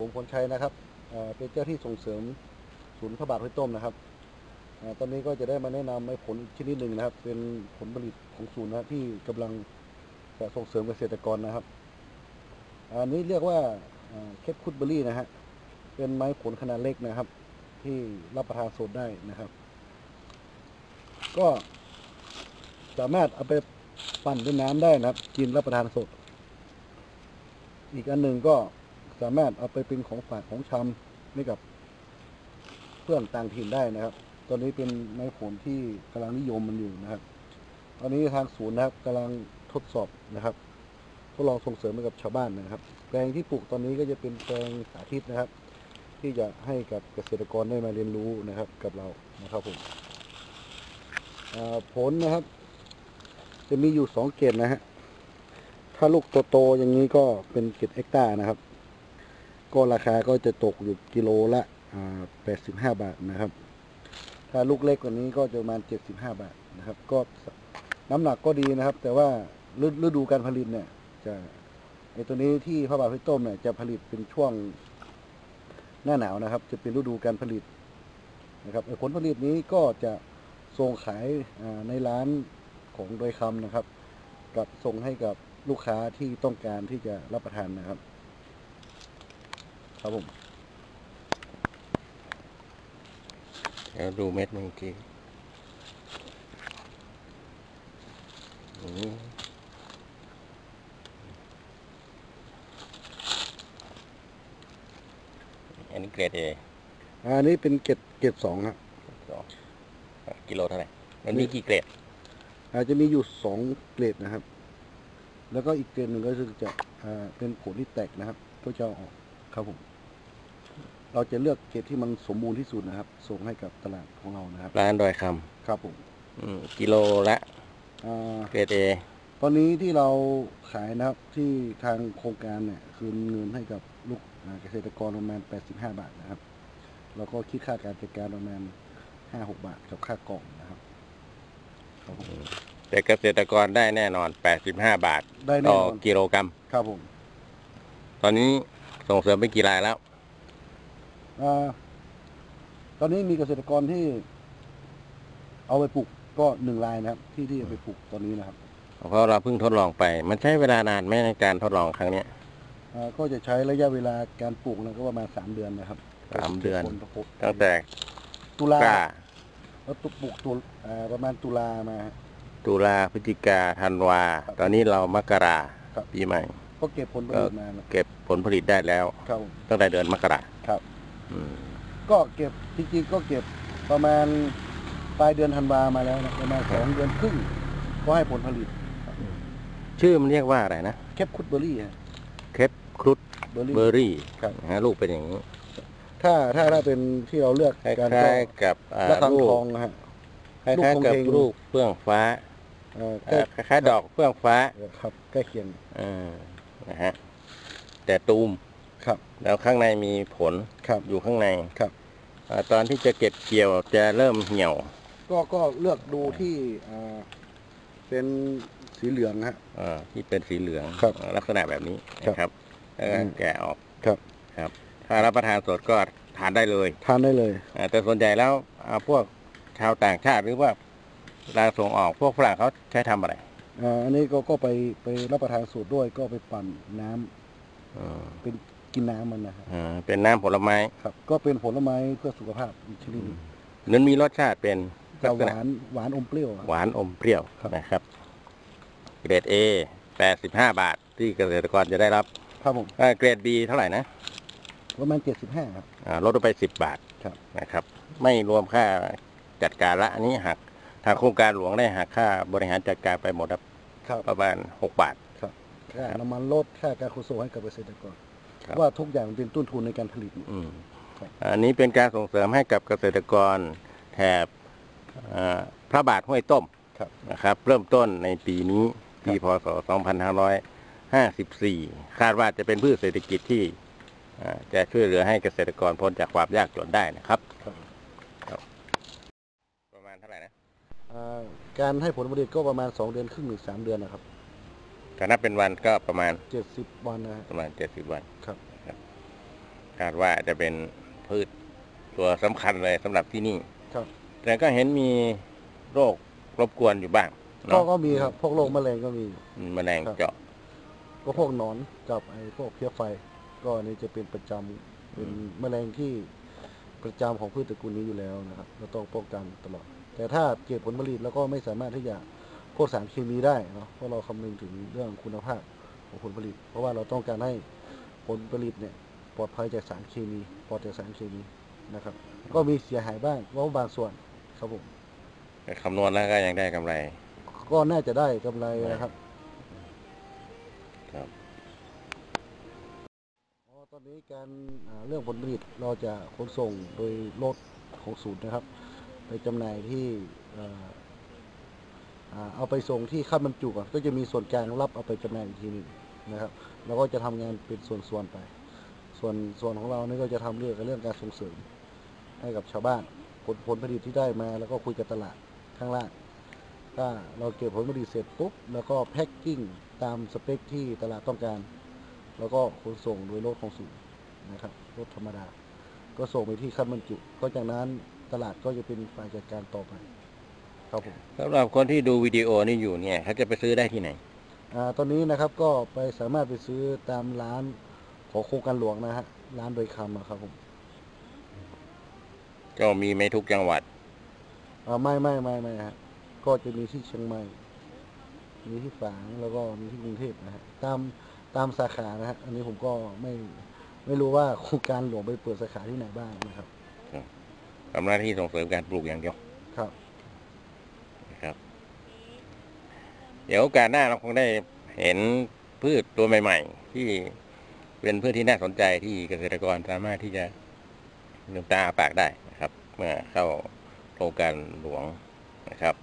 ผมพลชัยนะครับเเป็นเจ้าที่ส่งเสริมศูนย์พระบาทห้วยต้มนะครับอตอนนี้ก็จะได้มาแนะนำไม้ผลชนิดหนึ่งนะครับ เป็นผลผลิตของศูนย์นะที่กำลังจะส่งเสริมเกษตรกรนะครับ อันนี้เรียกว่าเคปคุดเบอรี่นะฮะเป็นไม้ผลขนาดเล็กนะครับ ที่รับประทานสดได้นะครับ ก็สามารถเอาไปปั่นด้วยน้ำได้นะครับ กินรับประทานสด อีกอันหนึ่งก็ สามารถเอาไปเป็นของฝากของชำให้กับเพื่อนต่างถิ่นได้นะครับ ตอนนี้เป็นไม้ผลที่กำลังนิยมมันอยู่นะครับ ตอนนี้ทางศูนย์นะครับกำลังทดสอบนะครับทดลองส่งเสริมให้กับชาวบ้านนะครับ แปลงที่ปลูกตอนนี้ก็จะเป็นแปลงสาธิตนะครับ ที่จะให้กับเกษตรกรได้มาเรียนรู้นะครับ กับเรานะครับผมผลนะครับ จะมีอยู่สองเกรดนะฮะถ้าลูกโตๆอย่างนี้ก็เป็นเกรดเอ็กตานะครับ ก็ราคาก็จะตกอยู่กิโลละ85บาทนะครับ ถ้าลูกเล็กกว่านี้ก็จะประมาณ75บาทนะครับ ก็น้ำหนักก็ดีนะครับ แต่ว่าฤดูการผลิตเนี่ย จะไอตัวนี้ที่พระบาทพิต้มเนี่ยจะผลิตเป็นช่วงหน้าหนาวนะครับ จะเป็นฤดูการผลิตนะครับไอผลผลิตนี้ก็จะส่งขายในร้านของโดยคำนะครับ กับส่งให้กับลูกค้าที่ต้องการที่จะรับประทานนะครับ ครับผมเดี๋ยวดูเม็ดมันอีกทีอืมอันนี้เกรดเออันนี้เป็นเกรดเกรดสองครับสองกิโลเท่าไหร่ มันมีกี่เกรด อาจจะมีอยู่สองเกรดนะครับ แล้วก็อีกเกรดหนึ่งก็คือจะอ่าเป็นผลที่แตกนะครับก็จะเอาออกครับผม เราจะเลือกเกรดที่มันสมบูรณ์ที่สุดนะครับ ส่งให้กับตลาดของเรานะครับ ร้านดอยคครับผมำอืมกิโลละอ่าเกรดเอตอนนี้ที่เราขายนะครับที่ทางโครงการเนี่ยคืนเงินให้กับลูกอ่าเกษตรกรประมาณ 85 บาทนะครับ แล้วก็คิดค่าการจัดการประมาณ 5-6 บาทกับค่ากล่องนะครับครับผมแต่เกษตรกรได้แน่นอน 85 บาท ได้แน่ต่อนอนกิโลกรัม ครับผม ตอนนี้ส่งเสริมไปกี่รายแล้ว อาตอนนี้มีเกษตรกรที่เอาไปปลูกก็หนึ่งรายนะครับ ที่ที่เอาไปปลูกตอนนี้นะครับเพราะเราเพิ่งทดลองไป มันใช้เวลานานไหมในการทดลองครั้งเนี้ยอ่าก็จะใช้ระยะเวลาการปลูกนะก็ประมาณสามเดือนนะครับสามเดือนผลผลตั้งแต่ตุลากล้าแล้วตุปลูกตุลอ่าประมาณตุลามาฮะ ตุลาพฤศจิกาธันวาครับตอนนี้เรามกราครับ ปีใหม่ ก็เก็บผลผลิตมานะเก็บผลผลิตได้แล้ว ครับผมตั้งแต่เดือนมกราครับอืม ก็เก็บจริงๆก็เก็บประมาณปลายเดือนธันวามาแล้วนะประมาณสองเดือนครึ่งก็ให้ผลผลิต ชื่อมันเรียกว่าอะไรนะแคปคุดเบอร์รี่ฮะเคปครุฑเบอร์รี่เบอร์รี่ครับนะฮะลูกเป็นอย่างนี้ ถ้าถ้าถ้าเป็นที่เราเลือกคล้การก็ายๆกับอ่าละคังลูกทองนะฮะคล้ายๆกับลูกทองเฮงลูกเฟื่องฟ้าเอ่อใกอ่ล้าคล้ายๆดอกเฟื่องฟ้าครับใกล้เคียงอ่านะฮะแต่ตูม ครับ แล้วข้างในมีผลครับอยู่ข้างในครับอาตอนที่จะเก็บเกี่ยวจะเริ่มเหี่ยว ก็ก็เลือกดูที่อ่าเป็นสีเหลืองฮะ อ่าที่เป็นสีเหลืองครับลักษณะแบบนี้ครับนะครับแล้วก็อืม แกะออกครับครับ ถ้ารับประทานสดก็ทานได้เลยทานได้เลย อ่าแต่ส่วนใหญ่แล้วอ่าพวกชาวต่างชาติหรือว่าเวลาส่งออกพวกฝรั่งเขาใช้ทำอะไร อ่าอันนี้ก็ก็ไปไปรับประทานสูตรด้วยก็ไปปั่นน้ำอืมเป็น กินน้ำมันนะครับอ่าเป็นน้ำผลไม้ครับ ก็เป็นผลไม้เพื่อสุขภาพอีกชนิดหนึ่งนั้นมีรสชาติเป็นจะลักหษณะวานหวานอมเปรี้ยวอะหวานอมเปรี้ยวครับ นะครับ เกรด A 85 บาท ที่เกษตรกรจะได้รับครับผมอ่าเกรด B เท่าไหร่นะประมาณเจ็ดสิบห้าครับ อ่าลดลงไป 10 บาทครับ นะครับ ไม่รวมค่าจัดการละอันนี้หักทางโครงการหลวงได้หักค่าบริหารจัดการไปหมดครับครับประมาณ 6 บาท ค่าน้ำมันลดค่าการขนส่งให้กับเกษตรกรครับ ว่าทุกอย่างเป็นต้นทุนในการผลิตอืมครับอันนี้เป็นการส่งเสริมให้กับเกษตรกรแถบอ่าพระบาทห้วยต้มครับนะครับ เริ่มต้นในปีนี้ปีพศ 2554 คาดว่าจะเป็นพืชเศรษฐกิจที่อ่าจะช่วยเหลือให้เกษตรกรพ้นจากความยากจนได้นะครับครับประมาณเท่าไหร่นะอ่าการให้ผลผลิตก็ประมาณ 2 เดือนครึ่งหรือสามเดือนนะครับ ถ้านับเป็นวันก็ประมาณ70วันนะฮะประมาณ 70 วันครับ คาดว่าจะเป็นพืชตัวสำคัญเลยสำหรับที่นี่ ครับแต่ก็เห็นมีโรครบกวนอยู่บ้างก็เนาะก็มีครับ พวกโรคแมลงก็มีแมลงครับเจาะ ก็พวกหนอนกับไอ้พวกเพี้ยไฟ ก็อันนี้จะเป็นประจำเป็นแมลงที่ประจำของพืชตระกูลนี้อยู่แล้วนะครับเราต้องป้องกันตลอด แต่ถ้าเก็บผลผลิตแล้วก็ไม่สามารถที่จะ พ่นสารเคมีได้เนาะเพราะเราคำนึงถึงเรื่องคุณภาพของผลผลิต เพราะว่าเราต้องการให้ผลผลิตเนี่ยปลอดภัยจากสารเคมีปลอดจากสารเคมีนะครับ ก็มีเสียหายบ้างเพราะว่าบางส่วนครับผมแต่คำนวณแล้วก็ยังได้กำไร ก็น่าจะได้กำไรนะครับครับอ๋อตอนนี้การอ่าเรื่องผลผลิตเราจะขนส่งโดยรถของศูนย์นะครับ ไปจำหน่ายที่ เอาไปส่งที่ขั้นบรรจุก่อนก็จะมีส่วนกลางรับเอาไปจำหน่ายอีกทีหนึงนะครับเราก็จะทำงานเป็นส่วนๆไป ส่วนส่วนของเรานี่ก็จะทำเรื่องกับเรื่องการส่งเสริมให้กับชาวบ้านผลผลผลิตที่ได้มา แล้วก็คุยกับตลาดข้างล่างถ้าเราเก็บผลผลิตเสร็จปุ๊บแล้วก็แพ็คกิ้งตามสเปคที่ตลาดต้องการ แล้วก็ขนส่งโดยรถของศูนย์นะครับรถธรรมดา ก็ส่งไปที่ขั้นบรรจุ ก็จากนั้นตลาดก็จะเป็นฝ่ายจัดการต่อไป ครับผมสำหรับคนที่ดูวิดีโอนี่อยู่เนี่ยเขาจะไปซื้อได้ที่ไหน อ่าตอนนี้นะครับก็ไปสามารถไปซื้อตามร้านของโครงการหลวงนะฮะร้านโดยคำอะครับผมก็มีไม่ทุกจังหวัด อ่าไม่ไม่ไม่ไม่ฮะก็จะมีที่เชียงใหม่ มีที่ฝางแล้วก็มีที่กรุงเทพนะฮะตามตามสาขานะฮะอันนี้ผมก็ไม่ไม่รู้ว่าโครงการหลวงไปเปิดสาขาที่ไหนบ้างนะครับทำหน้าที่ส่งเสริมการปลูกอย่างเดียวครับนะครับ เดี๋ยวโอกาสหน้าเราคงได้เห็นพืชตัวใหม่ ๆ ที่เป็นพืชที่น่าสนใจที่เกษตรกรสามารถที่จะลืมตาอ้าปากได้นะครับ เมื่อเข้าโครงการหลวงนะครับ